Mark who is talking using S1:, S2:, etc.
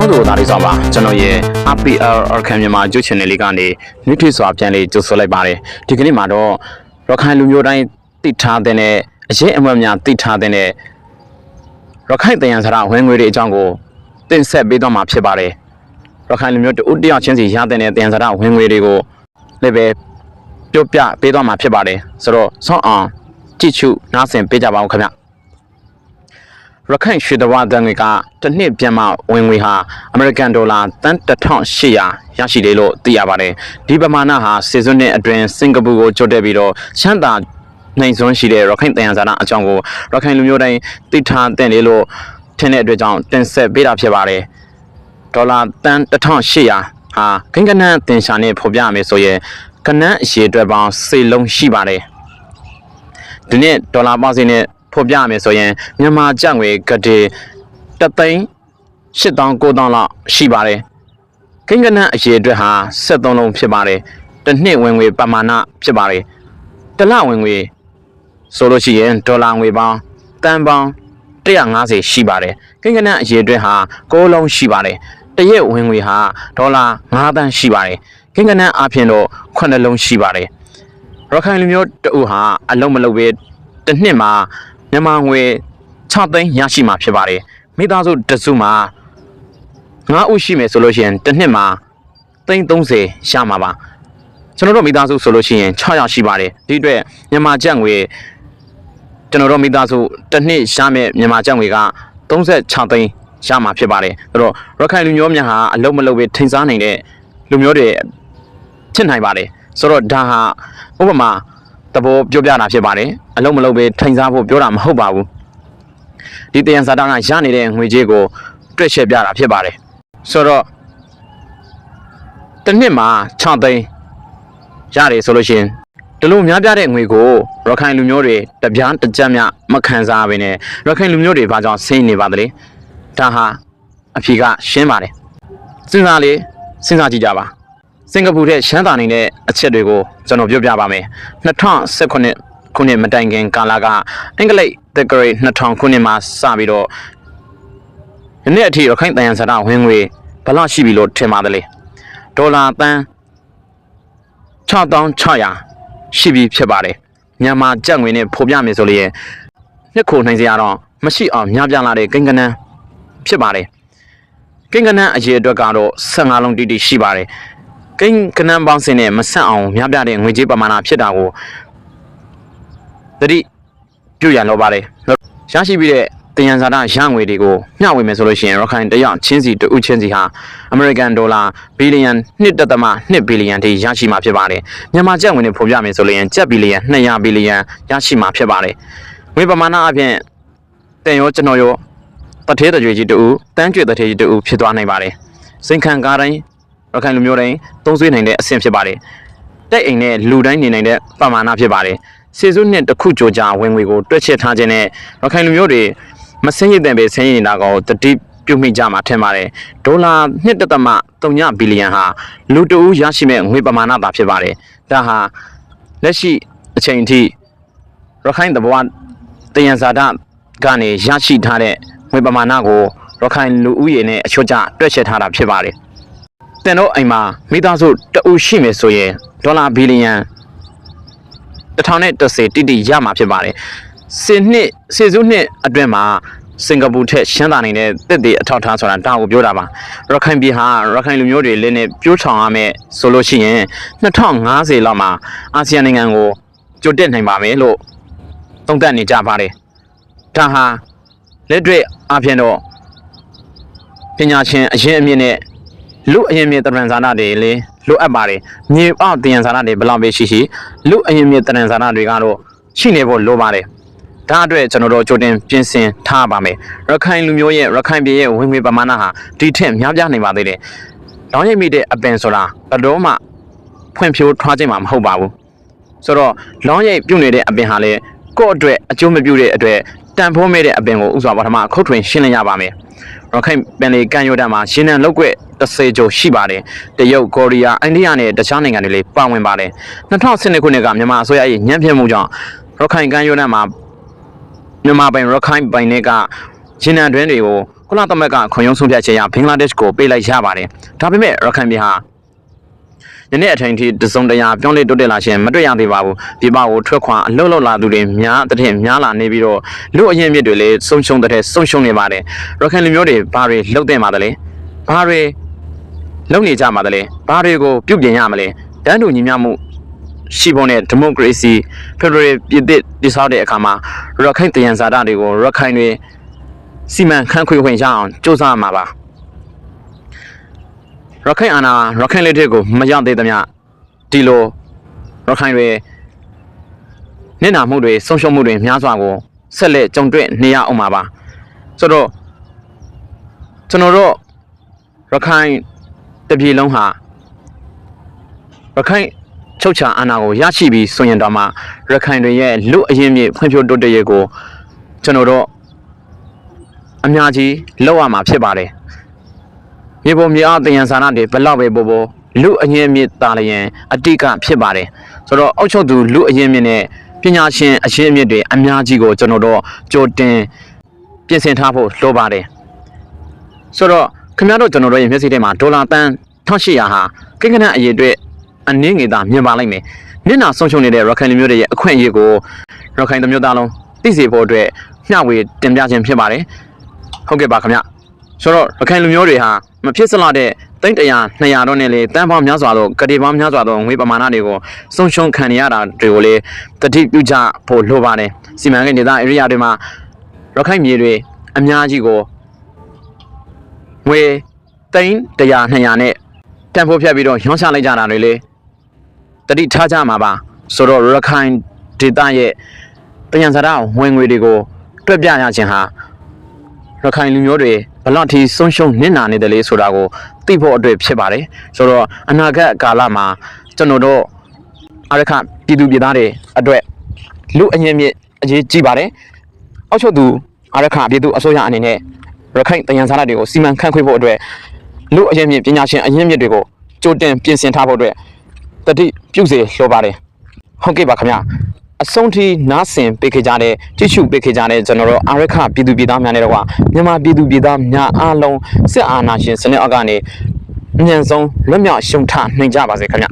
S1: အားလုံးတို့သားလေးစွာပါကျွန်တော်ရဲ့ RPL Arkham မြန်မာကျုပ် channel လေးကနေမြစ်ထွေစွာပြန်လေးကြိုဆိုလိုက်ပါတယ်ဒီကနေ့မှာတော့ရခိုင်လူမျိုးတိုင်းတိထားတဲ့အရေးအမွတ်များတိထားတဲ့ရခိုင်တယံစရဝင်ငွေတွေအကြောင်းကိုတင်ဆက်ပေးသွားမှာဖြစ်ပါတယ်ရခိုင်လူမျိုးတဦးတယောက်ချင်းစီရတဲ့တယံစရဝင်ငွေတွေကိုလည်းပဲပြောပြပေးသွားမှာဖြစ်ပါတယ်ဆိုတော့ဆောင်းအောင်ကြည့်ချုနားဆင်ပေးကြပါဦးခင်ဗျ ရခိုင်ရွှေတဝါတန်တွေကတစ်နှစ်ပြန်မှဝင်ငွေဟာအမေရိကန်ဒေါ်လာတန်1800ရရှိတယ်လို့သိရပါတယ်ဒီပမာဏဟာစေစွန်းနှစ်အတွင်းစင်ကာပူကိုကြိုတက်ပြီးတော့ရှမ်းသာနိုင်စွန်းရှိတဲ့ရခိုင်တန်ရဇာနာအကြောင်းကိုရခိုင်လူမျိုးတိုင်းသိထားတဲ့လေလို့ထင်တဲ့အတွက်ကြောင့်တင်ဆက်ပေးတာဖြစ်ပါတယ်ဒေါ်လာတန်1800ဟာကိန်းကနန်းတင်ရှာနဲ့ဖော်ပြရမယ်ဆိုရင်ကနန်းအရှိအတွက်ပေါင်းစေလုံးရှိပါတယ်ဒီနေ့ဒေါ်လာပေါင်းစင်းနဲ့ ဖော်ပြရမယ်ဆိုရင်မြန်မာကျပ်ငွေကတိတသိန်း8000 9000လောက်ရှိပါတယ်။ကိန်းကနန်းအရေအတွက်ဟာ73လုံးဖြစ်ပါတယ်။တစ်နှစ်ဝင်ငွေပမာဏဖြစ်ပါတယ်။တစ်လဝင်ငွေဆိုလို့ရှိရင်ဒေါ်လာငွေပေါင်းတန်ပေါင်း150ရှိပါတယ်။ကိန်းကနန်းအရေအတွက်ဟာ6လုံးရှိပါတယ်။တစ်ရက်ဝင်ငွေဟာဒေါ်လာ9သန်းရှိပါတယ်။ကိန်းကနန်းအပြင်တော့9လုံးရှိပါတယ်။ရခိုင်လူမျိုးတအုပ်ဟာအလုံးမလုံးပဲတစ်နှစ်မှာ မြန်မာငွေ6သိန်းရရှိမှာဖြစ်ပါတယ်မိသားစုတစ်စုမှာ9ဦးရှိမယ်ဆိုလို့ရှိရင်တစ်နှစ်မှာသိန်း30ရမှာပါကျွန်တော်တို့မိသားစုဆိုလို့ရှိရင်6ရောက်ရှိပါတယ်ဒီအတွက်မြန်မာကျပ်ငွေကျွန်တော်တို့မိသားစုတစ်နှစ်ရမယ်မြန်မာကျပ်ငွေက36သိန်းရမှာဖြစ်ပါတယ်အဲ့တော့ရခိုင်လူမျိုးများဟာအလုံးမလုံးပဲထိန်းစားနိုင်တဲ့လူမျိုးတွေဖြစ်နိုင်ပါတယ်ဆိုတော့ဒါဟာဥပမာ သဘောပြောပြတာဖြစ်ပါတယ်အလုံးမလုံးပဲထိုင်စားဖို့ပြောတာမဟုတ်ပါဘူးဒီတယံဇာတာကရနေတဲ့ငွေကြေးကိုတွက်ချက်ပြတာဖြစ်ပါတယ်ဆိုတော့တစ်နှစ်မှာ6သိန်းရတယ်ဆိုလို့ရှိရင်ဒီလိုများပြတဲ့ငွေကိုရခိုင်လူမျိုးတွေတပြားတစ်ကြက်မြမခံစားဘဲနဲ့ရခိုင်လူမျိုးတွေဘာကြောင့်ဆင်းနေပါသလဲဒါဟာအဖြေကရှင်းပါတယ်စဉ်းစားလေစဉ်းစားကြည့်ကြပါ စင်ကာပူတဲ့ရှမ်းသာနေတဲ့အချက်တွေကိုကျွန်တော်ပြောပြပါမယ်2019ခုနှစ်မတိုင်ခင်ကာလကအင်္ဂလိပ် The Great 2000ခုနှစ်မှာစပြီးတော့ဒီနေ့အထိရခိုင်တန်ရန်စတာဝင်ငွေဘယ်လောက်ရှိပြီလို့ထင်ပါသလဲဒေါ်လာတန်း6600ရှိပြီဖြစ်ပါတယ်မြန်မာကျပ်ငွေနဲ့ဖော်ပြမယ်ဆိုလို့ရင်နှစ်ခုနိုင်စရာတော့မရှိအောင်များပြားလာတဲ့ကိန်းကနန်းဖြစ်ပါတယ်ကိန်းကနန်းအရေးအတွက်ကတော့15လုံးတိတိရှိပါတယ် ကိန်းကနန်းပေါင်းစင်းနဲ့မဆက်အောင်များပြတဲ့ငွေကြေးပမာဏဖြစ်တာကိုသတိပြုရန်လိုပါတယ်ရရှိပြီးတဲ့တယံဇာတရငွေတွေကိုမျှဝေမယ်ဆိုလို့ရှိရင်ရခိုင်တယောက်ချင်းစီတဦးချင်းစီဟာအမေရိကန်ဒေါ်လာဘီလီယံ1.2ဘီလီယံထိရရှိမှာဖြစ်ပါတယ်မြန်မာကျပ်ငွေနဲ့ဖော်ပြမယ်ဆိုလို့ရင်ကျပ်ဘီလီယံ200ဘီလီယံရရှိမှာဖြစ်ပါတယ်ငွေပမာဏအပြင်တန်ရောကျွန်တော်ရောတထဲတကြွေကြီးတူတန်းကျွေတထဲကြီးတူဖြစ်သွားနိုင်ပါတယ်စိန်ခံကားတိုင်း ရခိုင်လူမျိုးတိုင်းသုံးဆွေးနိုင်တဲ့အဆင့်ဖြစ်ပါတယ်။တက်အိမ်နဲ့လူတိုင်းနေနိုင်တဲ့ပမာဏဖြစ်ပါတယ်။စေစုနှစ်တစ်ခုကြိုကြာဝင်ငွေကိုတွက်ချက်ထားခြင်းနဲ့ရခိုင်လူမျိုးတွေမဆင်းရဲတဲ့ပဲဆင်းရဲနေတာကိုတတိပြုမိကြမှာထင်ပါတယ်။ဒေါ်လာ1.3ဘီလီယံဟာလူတဦးရရှိမဲ့ငွေပမာဏသာဖြစ်ပါတယ်။ဒါဟာလက်ရှိအချိန်အထိရခိုင်တဘဝတယံဇာတကနေရရှိထားတဲ့ငွေပမာဏကိုရခိုင်လူဦးရေနဲ့အချို့ကျတွက်ချက်ထားတာဖြစ်ပါတယ်။တ င်တော့အိမ်မှာမိသားစုတအုပ်ရှိမယ်ဆိုရင်ဒေါ်လာဘီလီယံ1030တိတိရမှာဖြစ်ပါတယ်။စင်နှစ်စေစုနှစ်အတွင်းမှာစင်ကာပူထက်ရှမ်းသာနေတဲ့တစ်တွေအထောက်ထားဆိုတာဒါကိုပြောတာပါ။ရခိုင်ပြည်ဟာရခိုင်လူမျိုးတွေလည်းနဲ့ပြိုးထောင်ရမယ်ဆိုလို့ရှိရင်2050လောက်မှာအာဆီယံနိုင်ငံကိုကြိုတက်နိုင်ပါမယ်လို့သုံးသပ်နေကြပါတယ်။ဒါဟာလက်တွေ့အပြင်တော့ပညာရှင်အရင်အမြင့်နဲ့ လူအရင်မြင့်တရံဇာနာတွေလေလိုအပ်ပါတယ်မြေအောက်တရံဇာနာတွေဘယ်လောက်ပဲရှိရှိလူအရင်မြင့်တရံဇာနာတွေကတော့ရှိနေဖို့လိုပါတယ်ဒါအတွက်ကျွန်တော်တို့ကြိုတင်ပြင်ဆင်ထားပါမယ်ရခိုင်လူမျိုးရဲ့ရခိုင်ပြည်ရဲ့ဝင်ငွေပမာဏဟာဒီထက်များပြားနေပါသေးတယ်။တောင်းရိပ်မိတဲ့အပင်ဆိုတာဘယ်တော့မှဖွံ့ဖြိုးထွားခြင်းမှာမဟုတ်ပါဘူး။ဆိုတော့လောင်းရိပ်ပြုတ်နေတဲ့အပင်ဟာလေကိုယ့်အတွက်အကျိုးမပြုတဲ့အတွက်တန်ဖိုးမဲ့တဲ့အပင်ကိုဥစွာပထမခုတ်ထွင်ရှင်းလင်းရပါမယ်။ရခိုင်ပင်လေကန်ရိုတန်မှာရှင်းနံလောက်ွက် 30ကျော်ရှိပါတယ်။တရုတ်၊ကိုရီးယား၊အိန္ဒိယနဲ့တခြားနိုင်ငံတွေလည်းပါဝင်ပါတယ်။2012ခုနှစ်ကမြန်မာအစိုးရရဲ့ညှဉ်းပန်းမှုကြောင့်ရခိုင်ကန်ရိုတန်မှာမြန်မာပိုင်ရခိုင်ပိုင်တွေကရှင်းနံတွင်းတွေကိုကုလသမဂ္ဂခွန်ယုံဆုံးဖြတ်ချက်အရဘင်္ဂလားဒေ့ရှ်ကိုပေးလိုက်ရပါတယ်ဒါပေမဲ့ရခိုင်ပြည်ဟာယနေ့အချိန်ထိတစုံတရာပြောင်းလဲတိုးတက်လာခြင်းမတွေ့ရသေးပါဘူးပြည်ပကိုထွက်ခွာအလှုပ်လှုပ်လာသူတွေများတဲ့များလာနေပြီးတော့လူအရင်မြစ်တွေလည်းဆုံးရှုံးတဲ့ဆုံးရှုံးနေပါတယ်ရခိုင်လူမျိုးတွေဘာတွေလှုပ်တဲ့မှာတလဲဘာတွေ လုံနေကြမှာတလဲဘာတွေကိုပြုတ်ပြင်ရမလဲတန်းတူညီမျှမှုရှိဖို့နဲ့ဒီမိုကရေစီဖက်ဒရယ်ပြည်သစ်တည်ဆောက်တဲ့အခါမှာရခိုင်တယံဇာတာတွေကိုရခိုင်တွေစီမံခန့်ခွဲခွင့်ရအောင်စ조사မှာပါရခိုင်အာဏာရခိုင်လက်ထက်ကိုမရောက်သေးသမျှဒီလိုရခိုင်တွေနစ်နာမှုတွေဆုံးရှုံးမှုတွေများစွာကိုဆက်လက်ကြုံတွေ့နေရအောင်ပါပါဆိုတော့ကျွန်တော်တို့ရခိုင် တစ်ပြည်လုံးဟာရခိုင်ချုပ်ချာအာဏာကိုရရှိပြီးဆိုရင်တော့မှရခိုင်တွေရဲ့လူအရင်မြေဖွံ့ဖြိုးတိုးတက်ရေးကိုကျွန်တော်တို့အများကြီးလောက်ရမှာဖြစ်ပါတယ်မြေပေါ်မြေအောက်တယံဇာနာတွေဘယ်လောက်ပဲပို့ပို့လူအရင်မြေတာလျင်အတိကဖြစ်ပါတယ်ဆိုတော့အောက်ချုပ်သူလူအရင်မြေနဲ့ပညာရှင်အရင်မြစ်တွေအများကြီးကိုကျွန်တော်တို့ကြိုတင်ပြင်ဆင်ထားဖို့လိုပါတယ်ဆိုတော့ ခင်ဗျားတို့ကျွန်တော်တို့ရဲ့မျက်စိထဲမှာဒေါ်လာတန်း1800ဟာကိန်းကနန်းအရေးအတွက်အနည်းငယ်သာမြင်ပါလိမ့်မယ်။မျက်နှာဆုံးရှုံးနေတဲ့ရခိုင်လူမျိုးတွေရဲ့အခွင့်အရေးကိုရခိုင်လူမျိုးသားလုံးသိစေဖို့အတွက်မျှဝေတင်ပြခြင်းဖြစ်ပါတယ်။ဟုတ်ကဲ့ပါခင်ဗျ။ဆိုတော့ရခိုင်လူမျိုးတွေဟာမဖြစ်စလောက်တဲ့တိတ်တရာ200တော့နဲ့လေတန်းပေါင်းများစွာသောကတိပေါင်းများစွာသောငွေပမာဏတွေကိုဆုံးရှုံးခံရတာတွေကိုလေတတိပြုကြဖို့လိုပါတယ်။စီမံကိန်းဒေသ area တွေမှာရခိုင်မြေတွေအများကြီးကို ငွေသိန်း100 200နဲ့တန်ဖိုးဖြတ်ပြီးတော့ရောင်းချလိုက်ကြတာတွေလေတတိထားကြမှာပါဆိုတော့ရခိုင်ဒေသရဲ့တယံဇာတာဝင်ငွေတွေကိုတွက်ပြရခြင်းဟာရခိုင်လူမျိုးတွေဘယ်လောက်ထိဆုံးရှုံးနစ်နာနေတယ်လေဆိုတာကိုသိဖို့အတွက်ဖြစ်ပါတယ်ဆိုတော့အနာဂတ်ကာလမှာကျွန်တော်တို့အရခပြည်သူပြည်သားတွေအတွက်လူအငြင်းမြင့်အရေးကြီးပါတယ်အောက်ချုပ်သူအရခပြည်သူအစိုးရအနေနဲ့ ရခိုင်တယံဇာတ်တွေကိုစီမံခန့်ခွဲဖို့အတွက်လူအရင်မြင့်ပညာရှင်အရင်မြင့်တွေကိုကြိုတင်ပြင်ဆင်ထားဖို့အတွက်တတိပြုစေလိုပါတယ်ဟုတ်ကဲ့ပါခင်ဗျာအဆုံးထိနားဆင်ပေးခဲ့ကြတဲ့ကြည့်ရှုပေးခဲ့ကြတဲ့ကျွန်တော်တို့အာရခပြည်သူပြည်သားများနဲ့တော့မြန်မာပြည်သူပြည်သားများအားလုံးစစ်အာဏာရှင်စနစ်အောက်ကနေအမြန်ဆုံးလွတ်မြောက်ရှုံထနိုင်ကြပါစေခင်ဗျာ